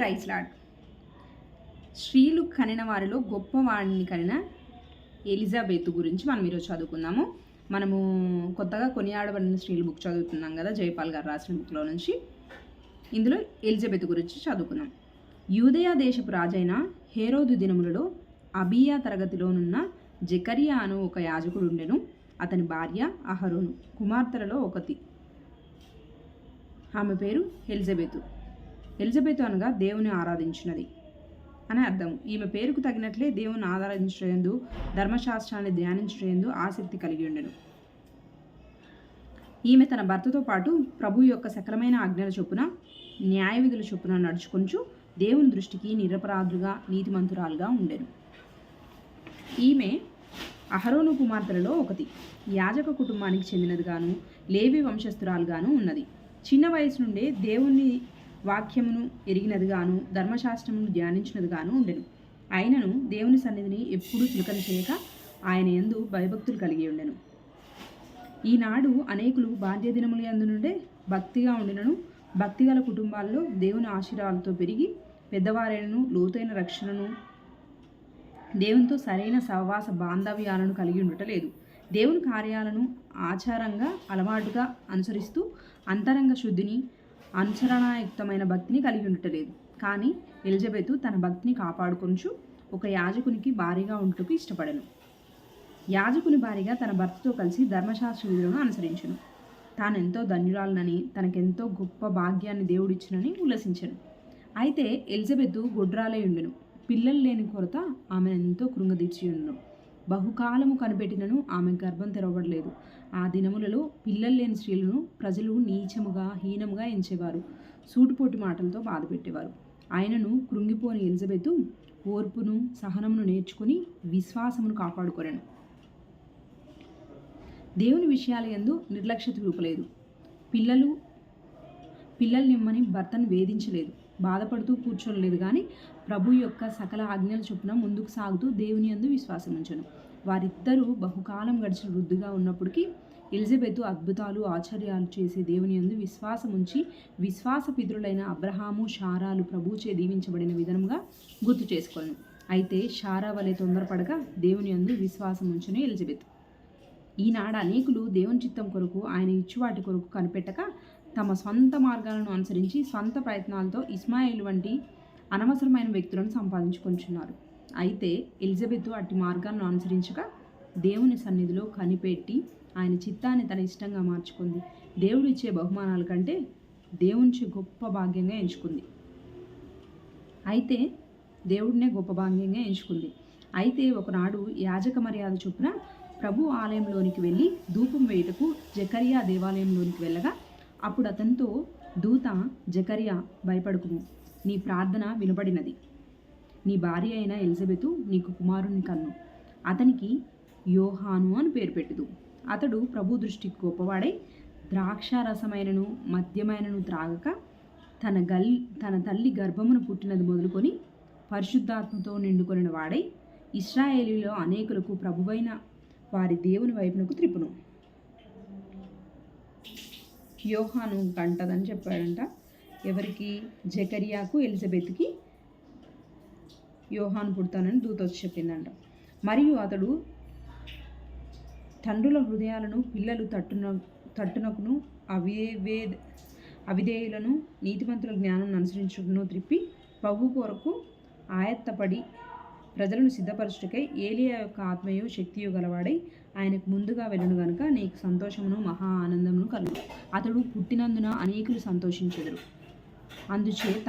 Praise lord. స్త్రీలు కనిన వారిలో గొప్పవాడిని కనిన ఎలిజబెత్ గురించి మనం ఈరోజు చదువుకుందాము. మనము కొత్తగా కొనియాడబడిన స్త్రీలు బుక్ చదువుతున్నాం కదా జైపాల్ గారు రాసిన బుక్లో నుంచి. ఇందులో ఎలిజబెత్ గురించి చదువుకున్నాం యూదయా దేశపు రాజైన హేరోదు దినములలో అబియా తరగతిలోనున్న జకరియా అను ఒక యాజకుడు ఉండెను. అతని భార్య అహరోను కుమార్తెలలో ఒకటి ఆమె పేరు ఎలిజబెతు. ఎలిజబెత్ అనగా దేవుని ఆరాధించినది అని అర్థం. ఈమె పేరుకు తగినట్లే దేవుని ఆరాధించడందు ధర్మశాస్త్రాన్ని ధ్యానించడందు ఆసక్తి కలిగి ఉండెను. ఈమె తన భర్తతో పాటు ప్రభు యొక్క సకలమైన ఆజ్ఞల చొప్పున న్యాయ విధుల చొప్పున నడుచుకొంచు దేవుని దృష్టికి నిరపరాధులుగా నీతిమంతురాలుగా ఉండెను. ఈమె అహరోను కుమార్తెలలో ఒకటి. యాజక కుటుంబానికి చెందినదిగాను లేవి వంశస్థురాలుగాను ఉన్నది. చిన్న వయసు నుండే దేవుని వాక్యమును ఎరిగినదిగాను ధర్మశాస్త్రమును ధ్యానించినదిగాను ఉండెను. అయినను దేవుని సన్నిధిని ఎప్పుడూ చులకన చేయక ఆయన యందు భయభక్తులు కలిగి ఉండెను. ఈనాడు అనేకులు బాధ్య దినముల యందు నుండే భక్తిగా ఉండినను. భక్తిగల కుటుంబాల్లో దేవుని ఆశీర్వాదాలతో పెరిగి పెద్దవారైనను లోతైన రక్షణను దేవునితో సరైన సహవాస బాంధవ్యాలను కలిగి ఉండటలేదు. దేవుని కార్యాలను ఆచారంగా అలవాటుగా అనుసరిస్తూ అంతరంగ శుద్ధిని అనుసరణాయుక్తమైన భక్తిని కలిగి ఉండటలేదు. కానీ ఎలిజబెత్ తన భక్తిని కాపాడుకొంచు ఒక యాజకునికి భారీగా ఉంటుకు ఇష్టపడను. యాజకుని భారీగా తన భర్తతో కలిసి ధర్మశాస్త్ర విధులను అనుసరించను. తాను ఎంతో ధన్యురాలనని తనకెంతో గొప్ప భాగ్యాన్ని దేవుడిచ్చినని ఉల్లసించను. అయితే ఎలిజబెత్ గొడ్రాలై ఉండును. పిల్లలు లేని కొరత ఆమెను ఎంతో కృంగదీర్చి ఉండును బహుకాలము కనిపెట్టినను ఆమె గర్భం తెరవబడలేదు. ఆ దినములలో పిల్లలు లేని స్త్రీలను ప్రజలు నీచముగా హీనముగా ఎంచేవారు. సూటుపోటు మాటలతో బాధపెట్టేవారు. ఆయనను కృంగిపోని ఎలిజబెత్ ఓర్పును సహనమును నేర్చుకుని విశ్వాసమును కాపాడుకొనెను. దేవుని విషయాల ఎందు నిర్లక్ష్యత చూపలేదు. పిల్లలు పిల్లల్నిమ్మని భర్తను వేధించలేదు. బాధపడుతూ కూర్చోలేదు కానీ ప్రభు యొక్క సకల ఆజ్ఞల చొప్పున ముందుకు సాగుతూ దేవుని యందు విశ్వాసం ఉంచను. వారిద్దరూ బహుకాలం గడిచిన వృద్ధిగా ఉన్నప్పటికీ ఎలిజబెత్ అద్భుతాలు ఆశ్చర్యాలు చేసే దేవుని యందు విశ్వాసం ఉంచి విశ్వాస పితృలైన అబ్రహాము షారాలు ప్రభుచే దీవించబడిన విధంగా గుర్తు చేసుకోను. అయితే షారా వలె తొందరపడక దేవుని యందు విశ్వాసం ఉంచును ఎలిజబెత్. ఈనాడు అనేకులు దేవుని చిత్తం కొరకు ఆయన ఇచ్చువాటి కొరకు కనిపెట్టక తమ సొంత మార్గాలను అనుసరించి సొంత ప్రయత్నాలతో ఇస్మాయిల్ వంటి అనవసరమైన వ్యక్తులను సంపాదించుకుంటున్నారు అయితే ఎలిజబెత్ అట్టి మార్గాలను అనుసరించక దేవుని సన్నిధిలో కనిపెట్టి ఆయన చిత్తాన్ని తన ఇష్టంగా మార్చుకుంది. దేవుడు ఇచ్చే బహుమానాల కంటే దేవునిచే గొప్ప భాగ్యంగా ఎంచుకుంది. అయితే దేవుడినే గొప్ప భాగ్యంగా ఎంచుకుంది. అయితే ఒకనాడు యాజక మర్యాద చొప్పున ప్రభు ఆలయంలోనికి వెళ్ళి ధూపం వేయుటకు జకరియా దేవాలయంలోనికి వెళ్ళగా అప్పుడు అతనితో దూత జకరియా భయపడుకుము. నీ ప్రార్థన వినబడినది. నీ భార్య అయిన ఎలిజబెతు నీకు కుమారుని కన్ను. అతనికి యోహాను అని పేరు పెట్టుదు. అతడు ప్రభు దృష్టికి గొప్పవాడై ద్రాక్షారసమైనను మద్యమైనను త్రాగక తన గల్ తన తల్లి గర్భమును పుట్టినది మొదలుకొని పరిశుద్ధాత్మతో నిండుకొనిన వాడై ఇస్రాయేలీలో అనేకులకు ప్రభువైన వారి దేవుని వైపునకు త్రిపును యోహాను కంటదని చెప్పాడంట. ఎవరికి? జకరియాకు ఎలిజబెత్కి. యోహాను పుడతానని దూత వచ్చి చెప్పిందంట. మరియు అతడు తండ్రుల హృదయాలను పిల్లలు తట్టున తట్టునకును అవివే అవిధేయులను నీతిమంతుల జ్ఞానం అనుసరించుకును త్రిప్పి ప్రభు కొరకు ఆయత్తపడి ప్రజలను సిద్ధపరచుటకై ఏలియా యొక్క ఆత్మయు శక్తియు గలవాడై ఆయనకు ముందుగా వెళ్ళను గనుక నీకు సంతోషమును మహా ఆనందమును కలుగు. అతడు పుట్టినందున అనేకులు సంతోషించెదరు. అందుచేత